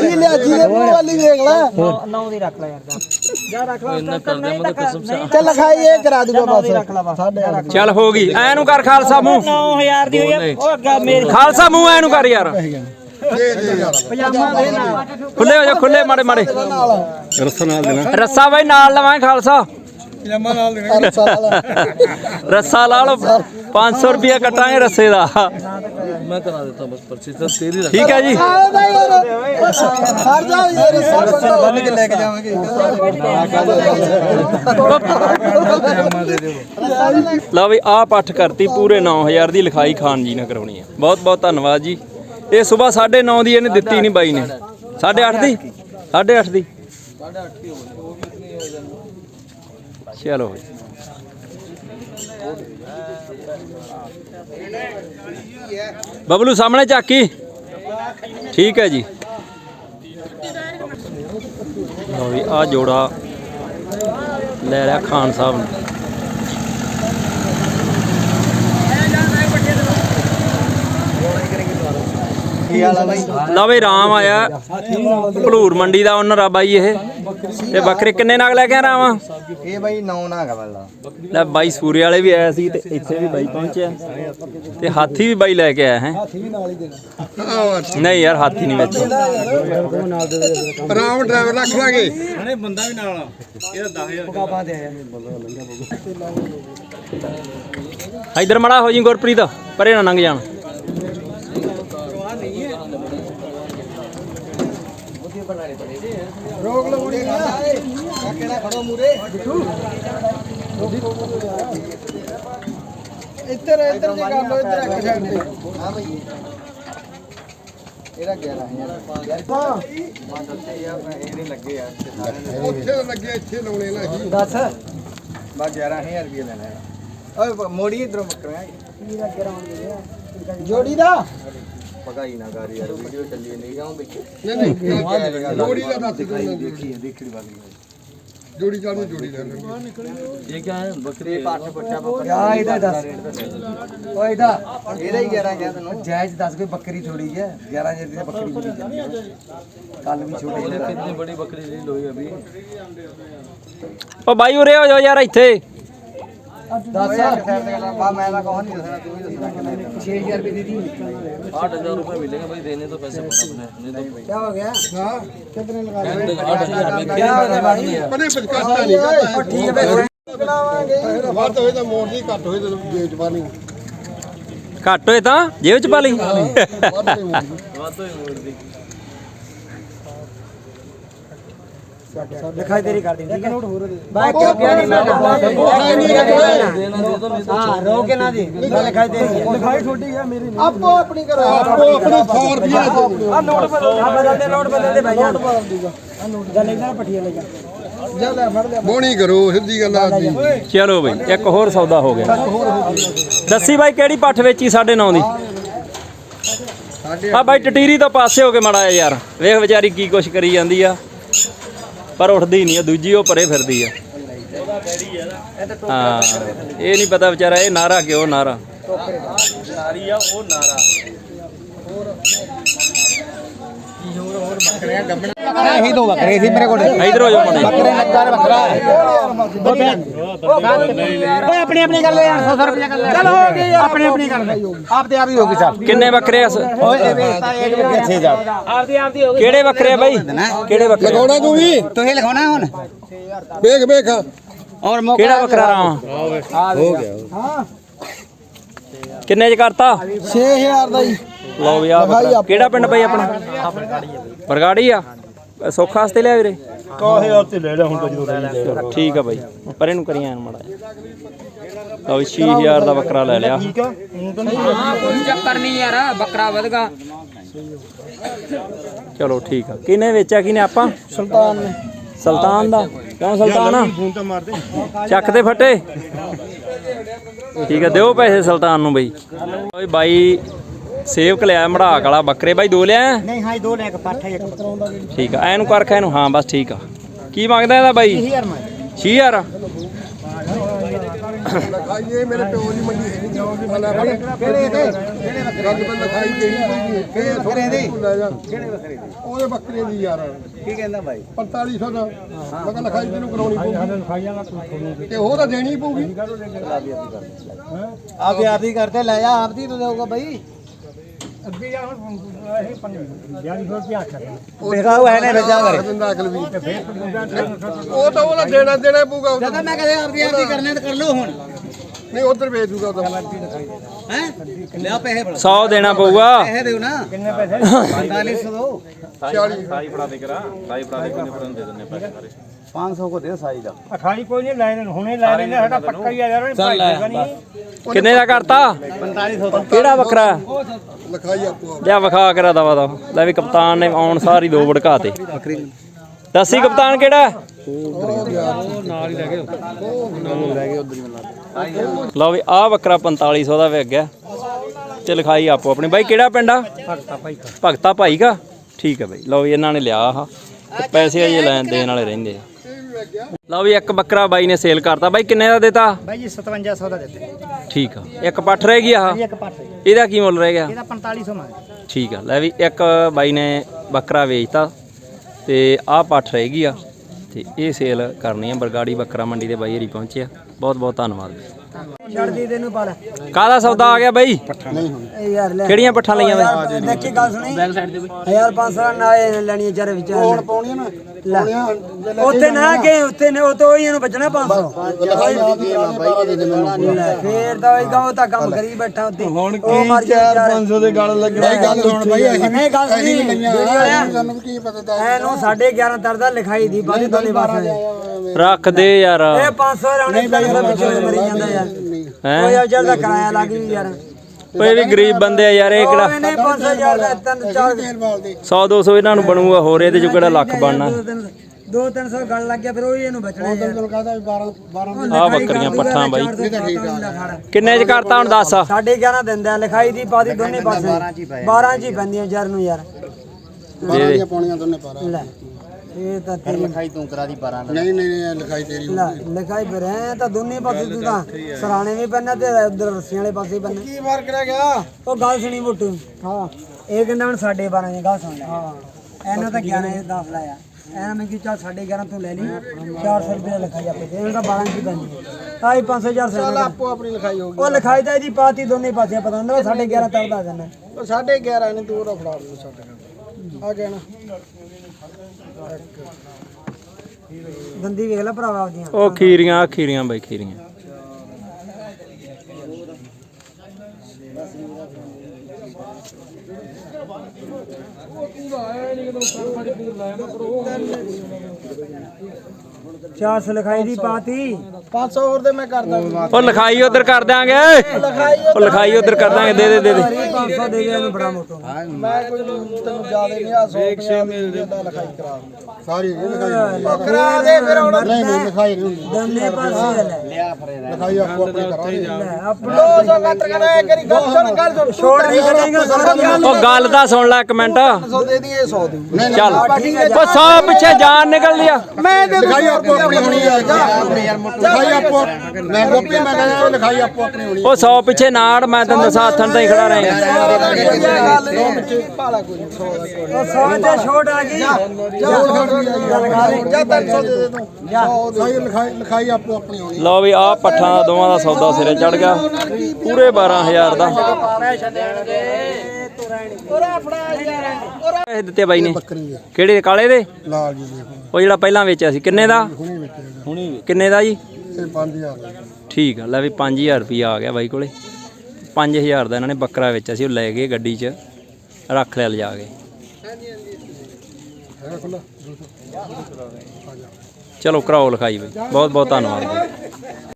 ਜੀ ਲਿਆ? ਜੀ ਦੇ ਮੂੰਹ ਵਾਲੀ ਵੇਖ ਲੈ। ਨੌ ਦੀ ਰੱਖ ਲੈ ਯਾਰ ਜਾ। ਜਾ ਰੱਖ ਲੈ ਨਹੀਂ ਤਾਂ ਚੱਲ ਲਿਖਾਈ ਇਹ ਕਰਾ ਦੂਗਾ ਬਸ। ਸਾਡੇ ਚੱਲ ਹੋ ਗਈ। ਐ ਨੂੰ ਕਰ ਖਾਲਸਾ ਮੂੰਹ। 9000 ਦੀ ਹੋਈ ਆ। ਉਹ ਅੱਗਾ ਮੇਰੀ ਖਾਲਸਾ ਮੂੰਹ ਐ ਨੂੰ ਕਰ ਯਾਰ। ਖੁੱਲੇ ਹੋ ਜਾ ਖੁੱਲੇ ਮਾੜੇ ਮਾੜੇ। ਰਸਾ ਨਾਲ ਦੇਣਾ। ਰੱਸਾ ਬਾਈ ਨਾਲ ਲਵਾਂਗੇ ਖਾਲਸਾ। ਰੱਸਾ ਲਾ ਲਓ 500 ਰੁਪਏ ਕੱਟਾਂਗੇ ਰੱਸੇ ਦਾ। ਮੈਂ ਕਰਾ ਦਿੱਤਾ ਬਸ ਪਰਚੀ ਤਾਂ ਤੇਰੀ ਰੱਖ ਠੀਕ ਹੈ ਜੀ। ਆਉਂਦਾ ਯਾਰ ਹਰ ਜਾ ਯਾਰ ਸਭ ਬੰਨ ਕੇ ਲੈ ਕੇ ਜਾਵਾਂਗੇ। ਲਓ ਵੀ ਆਹ ਪੱਠ ਕਰਤੀ ਪੂਰੇ 9000 ਦੀ ਲਿਖਾਈ ਖਾਨ ਜੀ ਨੇ ਕਰਾਉਣੀ ਹੈ। ਬਹੁਤ ਬਹੁਤ ਧੰਨਵਾਦ ਜੀ। ਇਹ ਸਵੇਰ 9:30 ਦੀ ਇਹਨੇ ਦਿੱਤੀ ਨਹੀਂ ਬਾਈ ਨੇ। 8:30 ਦੀ? 8:30 ਦੀ? ਚਲੋ ਬਬਲੂ, ਸਾਹਮਣੇ ਝਾਕੀ ਠੀਕ ਹੈ ਜੀ। ਲਓ ਵੀ ਆ ਜੋੜਾ ਲੈ ਲਿਆ ਖਾਨ ਸਾਹਿਬ ਨੇ। ਲਓ ਵੀ ਰਾਮ ਆਇਆ। ਭਲੂਰ ਮੰਡੀ ਦਾ ਓਨਰ ਆ ਬਾਈ ਇਹ। ਤੇ ਬੱਕਰੇ ਕਿੰਨੇ ਨਗ ਲੈ ਕੇ ਆ ਰਾਮ? ਇਹ ਬਾਈ ਨੌ ਨਾ ਹੈਗਾ ਵਾਲਾ ਲੈ ਬਾਈ ਸੂਰੇ ਵਾਲੇ ਵੀ ਆਇਆ ਸੀ ਤੇ ਇੱਥੇ ਵੀ ਬਾਈ ਪਹੁੰਚਿਆ। ਤੇ ਹਾਥੀ ਵੀ ਬਾਈ ਲੈ ਕੇ ਆਇਆ ਹੈ। ਹਾਥੀ ਵੀ ਨਾਲ ਹੀ ਦੇਣਾ ਨਹੀਂ ਯਾਰ ਹਾਥੀ ਨਹੀਂ ਵਿੱਚ। ਰਾਮ ਡਰਾਈਵਰ ਰੱਖ ਲਾਂਗੇ। ਇਧਰ ਮੜਾ ਹੋ ਜੀ ਗੁਰਪ੍ਰੀਤ ਪਰੇ ਨਾ ਲੰਘ ਜਾਣ। ਰੋਕ ਲਓ ਕੁੜੀ ਨਾ ਕਿਹੜਾ ਖੜੋ ਮੂਰੇ? ਇੱਧਰ ਇੱਧਰ ਜੇ ਕਰ ਲਓ ਇੱਧਰ ਇੱਕ ਸਾਈਡ ਤੇ। ਹਾਂ ਬਈ। ਇਹਦਾ 11000 ਹਾਂ ਇਹਨੇ ਲੱਗੇ ਆ ਉੱਥੇ ਲੱਗੇ ਇੱਥੇ ਲਾਉਣੇ ਨਾ ਹੀ ਦੱਸ। ਬਾ 11000 ਰੁਪਏ ਲੈਣਾ ਓਏ ਮੋੜੀ ਇਧਰੋਂ ਬੱਕਰਾ ਜੋੜੀ ਦਾ? ਪਕਾਈ ਨਾ ਕਰ ਯਾਰ ਵੀਡੀਓ ਚੱਲੀ ਨਹੀਂ ਜਾਉਂ ਵਿੱਚ। ਨਹੀਂ ਨਹੀਂ ਜੋੜੀ ਦਾ ਦੱਸ ਦਿਓ ਦੇਖੀ ਦੇਖੀ ਬਾਕੀ ਜੋੜੀ ਚਾਲੂ ਜੋੜੀ ਲੈ ਲੈਂਗੇ ਬੱਕਰੀ ਪਾਠ ਬੱਚਾ ਬੱਕਰਾ ਇਹਦਾ ਦੱਸ। ਓਏ ਇਹਦਾ। ਇਹਦਾ ਹੀ 11 ਕਿਹਾ ਤੈਨੂੰ? ਜਾਇਜ਼ ਦੱਸ ਕੋਈ ਬੱਕਰੀ ਥੋੜੀ ਹੈ। 11000 ਦੀ ਤਾਂ ਬੱਕਰੀ ਹੈ। ਕੱਲ ਵੀ ਛੋਟੇ ਕਿੰਨੀ ਬੜੀ ਬੱਕਰੀ ਲਈ ਲੋਈ ਅਭੀ ਉਹ ਬਾਈ ਉਰੇ ਹੋ ਜਾਓ ਯਾਰ ਇੱਥੇ। 6000 ਰੁਪਏ ਦੇ ਦੀ 8000 रुपए मिलेंगे भाई देने तो पैसे अपने नहीं तो ਕੀ ਹੋ ਗਿਆ ਹਾਂ ਕਿਤਨੇ ਲਗਾ आठ हजार में खेल करने वाली है ਪਰੇ ਪਚਕਾਸਤਾ ਨਹੀਂ ਕਰਦਾ ਠੀਕ ਹੈ ਬਈ ਬਣਾਵਾਂਗੇ ਵੱਧ ਹੋਏ ਤਾਂ ਮੋੜ ਦੀ ਘੱਟ ਹੋਏ ਤਾਂ ਜੇਬ ਚ ਪਾ ਲਈ ਘੱਟ ਹੋਏ ਤਾਂ ਜੇਬ ਚ ਪਾ ਲਈ ਵੱਧ ਹੋਏ ਮੋੜ ਦੀ बात तो ही मोड़ दी ਦਿਖਾਈ ਤੇਰੀ ਕਰ ਦਿੰਦੀ ਠੀਕ ਹੈ ਨੋਟ ਹੋਰ ਦੇ ਬਾਈ ਕਿਉਂ ਕਿਹਾ ਨਹੀਂ ਮੈਂ देना दे दो नहीं तो ਹਾਂ ਰੋ ਕੇ ਨਾ ਦੇ ਲਿਖਾਈ ਤੇਰੀ ਹੈ ਲਿਖਾਈ ਛੋਟੀ ਹੈ ਮੇਰੀ ਨਹੀਂ ਆਪੋ ਆਪਣੀ ਕਰੋ ਆਪੋ ਆਪਣੇ 100 ਰੁਪਏ ਆ ਨੋਟ ਬਦਲ ਆ ਬਦਲਦੇ ਨੋਟ ਬਦਲਦੇ ਭਾਈ ਨੋਟ ਬਦਲ ਦੂਗਾ ਆ ਨੋਟ ਜਾ ਲੈਣਾ ਪੱਠੀਆਂ ਲੈ ਜਾ ਜਾ ਲੈ ਫੜ ਲੈ ਬੋਣੀ ਕਰੋ ਸਿੱਧੀ ਗੱਲ ਆ ਦੀ ਚਲੋ ਬਈ ਇੱਕ ਹੋਰ ਸੌਦਾ ਹੋ ਗਿਆ ਦੱਸੀ ਬਾਈ ਕਿਹੜੀ ਪੱਠ ਵੇਚੀ 9.5 ਦੀ ਆ ਬਾਈ ਟਟੀਰੀ ਤੋਂ ਪਾਸੇ ਹੋ ਕੇ ਮੜਾ ਯਾਰ ਵੇਖ ਵਿਚਾਰੀ ਕੀ ਕੁਛ ਕਰੀ ਜਾਂਦੀ ਆ ਪਰ ਉੱਠਦੀ ਨਹੀਂ ਆ ਦੂਜੀ ਉਹ ਪਰੇ ਫਿਰਦੀ ਆ। ਹਾਂ, ਇਹ ਨਹੀਂ ਪਤਾ ਵਿਚਾਰਾ, ਇਹ ਨਾਰਾ ਕਿਉਂ ਨਾਰਾ। ਇਹੀ ਦੋ ਬੱਕਰੇ ਸੀ ਮੇਰੇ ਕੋਲ। ਇਧਰ ਹੋ ਜਾ ਮੜੇ ਲੱਗਾ ਬੱਕਰਾ ਓਏ ਆਪਣੀ ਆਪਣੀ ਕਰ ਲੈ ਯਾਰ 100 ਰੁਪਏ ਕਰ ਲੈ ਚਲ ਹੋ ਗਈ ਯਾਰ। ਆਪਣੀ ਆਪਣੀ ਕਰ ਲੈ ਆਪ ਤੇ ਆਪ ਹੀ ਹੋ ਗਈ ਚੱਲ। ਕਿੰਨੇ ਬੱਕਰੇ ਆ ਸ- ਓਏ ਇਹ ਵੇਚਤਾ ਇੱਕ ਰੁਪਏ 6000 ਆਪਦੀ ਆਪਦੀ ਹੋ ਕਿਹੜੇ ਬੱਕਰੇ ਆ ਬਾਈ? ਕਿਹੜੇ ਬੱਕਰੇ ਲਗਾਉਣਾ ਤੂੰ ਵੀ। ਤੁਸੀਂ ਲਿਖਾਉਣਾ ਹੁਣ? ਵੇਖ ਵੇਖ। ਔਰ ਮੌਕਾ ਕਿਹੜਾ ਬੱਕਰਾ ਰਾਮ? ਹੋ ਗਿਆ। ਹਾਂ ਕਿੰਨੇ ਚ ਕਰਤਾ? 6000 ਦਾ ਹੀ ਲਓ ਵੀ ਆ ਕਿਹੜਾ ਪਿੰਡ ਬਈ ਆਪਣਾ? ਬਰਗਾੜੀ ਆ ਸੁੱਖ ਵਾਸਤੇ ਲਿਆ ਵੀਰੇ? ਕਾਹੇ ਆ ਤੇ ਲੈ ਲੈ ਹੁਣ ਤਾਂ ਜਦੋਂ ਲੈ ਠੀਕ ਆ ਬਾਈ। ਪਰ ਇਹਨੂੰ ਕਰੀਆਂ ਮੜਾ ਲਓ ਵੀ 6000 ਦਾ ਬੱਕਰਾ ਲੈ ਲਿਆ। ਠੀਕ ਆ ਹੁਣ ਤਾਂ ਕੋਈ ਚੱਕਰ ਨਹੀਂ ਯਾਰ ਬੱਕਰਾ ਵਧਗਾ। ਚਲੋ ਠੀਕ ਆ। ਕਿਨੇ ਵੇਚਿਆ ਕਿਨੇ ਆਪਾਂ? ਸੁਲਤਾਨ ਨੇ। ਸੁਲਤਾਨ ਦਾ। ਕਿਉਂ ਸੁਲਤਾਨ ਆ? ਚੱਕ ਦੇ ਫੱਟੇ। ਠੀਕ ਆ ਦਿਓ ਪੈਸੇ ਸੁਲਤਾਨ ਨੂੰ ਬਈ। ਓਏ ਬਾਈ ਸੇਵਕ ਲਿਆ ਮੜਾਕ ਵਾਲਾ ਬੱਕਰੇ। ਬਾਈ ਦੋ ਲਿਆ? ਨਹੀਂ ਹਾਂ ਦੋ ਲੈ ਕੇ ਪੱਠ ਇੱਕ। ਪਤਰਾਉਂਦਾ ਠੀਕ ਆ ਐਨੂੰ ਕਰ ਖਾ ਇਹਨੂੰ ਹਾਂ ਬਸ ਠੀਕ ਆ। ਕੀ ਮੰਗਦਾ ਇਹਦਾ ਬਾਈ? 20000 ਮੈਂ 6000 ਲਿਖਾਈ ਇਹ ਮੇਰੇ ਪਿਓ ਦੀ ਮੰਡੀ ਹੈ ਨਹੀਂ ਮਨਾ ਕਿਹੜੇ ਦੇ ਕਿਹੜੇ ਬੱਕਰੇ ਦੀ ਲਿਖਾਈ ਦੇਣੀ ਕਿਹੜੇ ਬੱਕਰੇ ਦੀ ਕਿਹੜੇ ਬੱਕਰੇ ਦੀ ਉਹਦੇ ਬੱਕਰੇ ਦੀ ਯਾਰ। ਕੀ ਕਹਿੰਦਾ ਬਾਈ? 4500 ਦਾ। ਮੈਂ ਕਿਹਾ ਲਿਖਾਈ ਤੈਨੂੰ ਕਰਾਉਣੀ ਪਊਗੀ। ਤੇ ਉਹ ਤਾਂ ਦੇਣੀ ਹੀ ਪਊਗੀ। ਆਪ ਯਾਰ ਦੀ ਕਰਦੇ ਲੈ ਜਾ ਆਪ ਦੀ ਤੂੰ ਦੇਊਗਾ ਬਾਈ। ਦੇਖਾ ਉਹ ਹੈ ਨੇ ਰਜਾ ਕਰੇ ਦਿੰਦਾ ਅਕਲ ਵੀ ਉਹ ਤਾਂ ਉਹਦਾ ਦੇਣਾ ਪਊਗਾ ਉਹ ਤਾਂ। ਜਦੋਂ ਮੈਂ ਕਹੇ ਆਪ ਦੀ ਆਪ ਦੀ ਕਰਨੇ ਤਾਂ ਕਰ ਲਓ ਹੁਣ। ਨਹੀਂ ਉਧਰ ਵੇਚ ਦੂਗਾ ਉਹ ਤਾਂ ਹੈ? ਲਿਆ ਪੈਸੇ 100 ਦੇਣਾ ਪਊਗਾ। ਪੈਸੇ ਦਿਓ ਨਾ। ਕਿੰਨੇ ਪੈਸੇ? 4500 ਦੋ 40 500 ਕੋ ਦੇ ਸਾਈ ਦਾ। ਅਠਾਈ ਕੋਈ ਨਹੀਂ ਲੈ ਲੈਣ। ਹੁਣੇ ਲੈ ਲੈਣੇ ਸਾਡਾ ਪੱਕਾ ਹੀ ਆ ਯਾਰ। ਚੱਲ ਲੈ। ਕਿੰਨੇ ਦਾ ਕਰਤਾ? 4500 ਦਾ। ਕਿਹੜਾ ਬੱਕਰਾ ਲਿਖਾਈ ਆਪੋ ਲਿਆ ਵਿਖਾ ਕਰਾ ਦਵਾ ਦਾ ਲੈ ਵੀ ਕਪਤਾਨ ਨੇ ਆਉਣ ਸਾਰੀ ਦੋ ਵੜਕਾਤੇ ਦੱਸੀ ਕਪਤਾਨ ਕਿਹੜਾ? ਲਓ ਵੀ ਆਹ ਬੱਕਰਾ 4500 ਦਾ ਵਿਕ ਗਿਆ ਤੇ ਲਿਖਾਈ ਆਪੋ ਆਪਣੇ। ਬਾਈ ਕਿਹੜਾ ਪਿੰਡ ਆ? ਭਗਤਾ ਭਾਈ ਕਾ। ਠੀਕ ਹੈ ਬਾਈ। ਲਓ ਵੀ ਇਹਨਾਂ ਨੇ ਲਿਆ ਆਹ। ਪੈਸੇ ਅਜੇ ਲੈਣ ਦੇਣ ਵਾਲੇ ਰਹਿੰਦੇ ਆ। ਲਓ ਵੀ ਇੱਕ ਬੱਕਰਾ ਬਾਈ ਨੇ ਸੇਲ ਕਰਤਾ। ਬਾਈ ਕਿੰਨੇ ਦਾ ਦਿੱਤਾ? ਬਾਈ ਜੀ 5700 ਦਾ ਦਿੱਤੇ। ਠੀਕ ਆ। ਇੱਕ ਪੱਠ ਰਹਿ ਗਈ ਆਹ ਇੱਕ ਪਾਸੇ ਇਹਦਾ ਕੀ ਮੁੱਲ ਰਹਿ ਗਿਆ? ਇਹਦਾ 4500 ਮੰਗ ਠੀਕ ਆ। ਲੈ ਵੀ ਇੱਕ ਬਾਈ ਨੇ ਬੱਕਰਾ ਵੇਚਤਾ ਤੇ ਆਹ ਪੱਠ ਰਹਿ ਗਈ ਆ ਤੇ ਇਹ ਸੇਲ ਕਰਨੀ ਆ। ਬਰਗਾੜੀ ਬੱਕਰਾ ਮੰਡੀ ਦੇ ਬਾਈ ਹਰੀ ਪਹੁੰਚਿਆ ਬਹੁਤ ਬਹੁਤ ਧੰਨਵਾਦ। ਤੈਨੂੰ ਲੈ ਕਾਹਦਾ ਸੌਦਾ ਆ ਗਿਆ ਬਾਈ ਇਹ ਯਾਰ ਲੈ ਕਿਹੜੀਆਂ ਪੱਠਾਂ ਲਈਆਂ ਬਾਈ ਦੇਖੀ ਗੱਲ ਸੁਣੀ ਬੈਕ ਸਾਈਡ ਤੇ 1500 ਨਾ ਇਹ ਲੈਣੀ ਚਾਰੇ ਵਿੱਚ ਹੁਣ ਪਾਉਣੀ ਨਾ ਉੱਥੇ ਨਾ ਗਏ ਉੱਥੇ ਨੇ ਉਹ ਤੋਂ ਹੀ ਇਹਨੂੰ ਬਚਣਾ 500 ਲੈ, ਫੇਰ ਤਾਂ ਇਹ ਗਾਉ ਤਾਂ ਕੰਮ ਕਰੀ ਬੈਠਾ ਉੱਤੇ ਹੁਣ ਕੀ 500 ਦੇ ਗੱਲ ਲੱਗਣਾ ਗੱਲ ਸੁਣ ਬਾਈ ਅਸੀਂ ਨਹੀਂ ਗੱਲ ਵਾਲਿਆ ਸਾਨੂੰ ਕੀ ਪਤਾ ਐਨੂੰ 11.5 ਤਰਦਾ ਲਿਖਾਈ ਦੀ ਬਾਦੀ ਦੋਨੇ ਪਾਸੇ ਰੱਖ ਦੇ ਯਾਰ। ਇਹ 500 ਰਾਉਣੇ 500 ਪਿੱਛੇ ਮਰੀ ਜਾਂਦਾ ਯਾਰ। ਹੈ? ਕੋਈ ਦਾ ਕਿਰਾਇਆ ਲੱਗ ਗਈ ਯਾਰ। ਓਏ ਵੀ ਗਰੀਬ ਬੰਦੇ ਆ ਯਾਰ ਇਹ ਕਿਹੜਾ ਨਹੀਂ 500 ਹਜ਼ਾਰ ਦਾ ਤਿੰਨ ਚਾਰ 100 200 ਇਹਨਾਂ ਨੂੰ ਬਣੂਗਾ ਹੋਰ ਇਹਦੇ ਚ ਕਿਹੜਾ ਲੱਖ ਬਣਨਾ? ਦੋ ਤਿੰਨ- 300 ਗੱਲ ਲੱਗ ਗਿਆ ਫਿਰ ਉਹ ਹੀ ਇਹਨੂੰ ਬਚਣਾ ਯਾਰ। ਤੈਨੂੰ ਕਹਦਾ 12 12 ਆਹ ਬੱਕਰੀਆਂ ਪੱਠਾਂ ਬਾਈ। ਕਿੰਨੇ ਚ ਕਰਤਾ ਹੁਣ ਦੱਸ? ਸਾਢੇ 11 ਦਿੰਦਾ ਹੈ, ਲਿਖਾਈ ਦੀ ਪਾਦੀ ਦੋਨੇ ਪਾਸੇ। 12 ਚ ਹੀ ਪੈਂਦੀਆਂ ਜਰ ਨੂੰ ਯਾਰ। ਦੇ ਦੇ ਇਹ ਤਾਂ ਤੇਰੀ ਨਹੀਂ ਨਹੀਂ ਨਹੀਂ ਲਿਖਾਈ ਤੇਰੀ ਲੈ ਲਿਖਾਈ ਫਿਰ ਐ ਤਾਂ ਦੋਨੇ ਪਾਸੇ ਤੂੰ ਤਾਂ ਸਰਾਣੇ ਵੀ ਪੈਣਾ ਤੇ ਉਧਰ ਰੱਸੀਆਂ ਵਾਲੇ ਪਾਸੇ ਵੀ ਪੈਣਾ ਕੀ ਫ਼ਰਕ ਰਹਿ ਗਿਆ? ਉਹ ਗੱਲ ਸੁਣੀ ਮੋਟੂ। ਹਾਂ। ਇਹ ਕਹਿੰਦਾ ਹੁਣ 12.5 ਦੀ ਗੱਲ ਸੁਣ ਲੈ। ਹਾਂ। ਇਹਨਾਂ ਤਾਂ 11 ਇਹ 10 ਲਾਇਆ ਐਨਾ ਮੈਂ ਕਿ ਚੱਲ 11.5 ਤੂੰ ਲੈ ਲਈ। 400 ਰੁਪਏ ਲਿਖਾਈ ਆਪੇ ਤੇ ਇਹਨਾਂ ਦਾ 12 ਦੀ ਪੈਂਦੀ ਆਈ 5000 ਸੇ ਚੱਲ ਆਪੋ ਆਪਣੀ ਲਿਖਾਈ ਹੋ ਗਈ। ਉਹ ਲਿਖਾਈ ਤਾਂ ਇਹਦੀ ਪਾਤੀ ਦੋਨੇ ਪਾਸੇ ਪਤਾ ਹੁੰਦਾ 11.5 ਤੱਕ ਦਾ ਜਾਣਾ ਉਹ 11.5 ਨੇ ਦੂਰ ਫੜਾ ਦੇ ਸਾਡੇ ਆ ਗਿਆ ਨਾ। ਦੰਦੀ ਵੇਖ ਲੈ ਭਰਾਵਾ ਆਪਦੀਆਂ। ਉਹ ਖੀਰੀਆਂ ਆਹ ਖੀਰੀਆਂ ਬਾਈ ਖੀਰੀਆਂ। ਚਾਰ ਸੌ ਲਿਖਾਈ ਦੀ ਪਾਤੀ। 500 ਹੋਰ ਦੇ ਮੈਂ ਕਰਦਾ ਉਹ ਲਿਖਾਈ ਉਧਰ ਕਰ ਦਿਆਂਗੇ ਉਹ ਲਿਖਾਈ ਉਧਰ ਕਰ ਦਾਂਗੇ ਦੇ ਦੇ ਦੇ ਦੇ। 500 ਦੇ ਗਿਆ ਇਹਨੂੰ ਬੜਾ ਮੋਟੋ। ਮੈਂ ਕੋਈ ਤੈਨੂੰ ਜ਼ਿਆਦਾ ਨਹੀਂ ਆ 100 100 ਮਿਲ ਦਾ ਲਿਖਾਈ ਕਰਾ ਸਾਰੀ ਇਹ ਲਿਖਾਈ ਕਰਾ ਦੇ ਫਿਰ ਹੁਣ। ਨਹੀਂ ਨਹੀਂ ਲਿਖਾਈ ਨਹੀਂ ਦੋਨੇ ਪਾਸੇ ਲੈ ਲਿਖਾਈ ਆਪੋ ਆਪਣੀ ਕਰਾਂਗੇ। ਲੈ ਆਪਣਾ 200 ਕੱਟ ਕੇ ਨਾ ਕਰੀ ਗੱਲ ਸੁਣ ਗੱਲ ਸੁਣ। ਛੋੜ ਨਹੀਂ ਕਰੇਗਾ ਉਹ ਗੱਲ ਤਾਂ ਸੁਣ ਲੈ ਇੱਕ ਮਿੰਟ। 100 ਦੇ ਦੀ। 100 ਦੇ ਚੱਲ। ਉਹ ਸੌ ਪਿੱਛੇ ਜਾਨ ਨਿਕਲ ਲਿਆ ਮੈਂ ਦੇ ਲਿਖਾਈ ਆਪੋ ਆਪਣੀ ਹੋਣੀ ਹੈ ਲਿਖਾਈ ਆਪੋ। ਮੈਂ ਗੋਪੀ ਮੈਂ ਕਹਿੰਦਾ ਲਿਖਾਈ ਆਪੋ ਆਪਣੀ ਹੋਣੀ। ਉਹ 100 ਪਿੱਛੇ ਨਾੜ ਮੈਂ ਤੈਨੂੰ ਦੱਸਾਂ ਹੱਥਾਂ ਤੇ ਹੀ ਖੜਾ ਰਹੇਗਾ ਉਹ 100 ਤੇ ਛੋੜ ਆ ਗਈ ਗੱਲ ਖਾ ਲੈ ਜਾ 300 ਦੇ ਦੇ ਤੂੰ ਜਾ ਲਿਖਾਈ ਲਿਖਾਈ ਲਿਖਾਈ ਆਪੋ ਆਪਣੀ ਹੋਣੀ ਲਓ ਵੀ ਆਹ ਪੱਠਾਂ ਦਾ ਦੋਵਾਂ ਦਾ ਸੌਦਾ ਸਿਰੇ ਚੜ ਗਿਆ। ਪੂਰੇ 12000 ਦਾ। ਪੈਸੇ ਦਿੱਤੇ ਬਾਈ ਨੇ। ਕਿਹੜੇ ਕਾਲੇ ਦੇ? ਲਾਲ ਜੀ ਦੇਖੋ ਉਹ ਜਿਹੜਾ ਪਹਿਲਾਂ ਵੇਚਿਆ ਸੀ ਕਿੰਨੇ ਦਾ? ਹੁਣੇ ਹੁਣੀ ਕਿੰਨੇ ਦਾ ਜੀ? ਇਹ 5000 ਦਾ ਠੀਕ ਆ ਲੈ ਵੀ 5000 ਰੁਪਿਆ ਆ ਗਿਆ ਬਾਈ ਕੋਲੇ। 5000 ਦਾ ਇਹਨਾਂ ਨੇ ਬੱਕਰਾ ਵੇਚਿਆ ਸੀ ਉਹ ਲੈ ਗਏ ਗੱਡੀ 'ਚ ਰੱਖ ਲਿਆ ਲਿਜਾ ਕੇ। ਹੈਗਾ ਖੁੱਲਾ ਚਲੋ ਕਰਾਓ ਲਿਖਾਈ ਬਈ। ਬਹੁਤ ਬਹੁਤ ਧੰਨਵਾਦ ਜੀ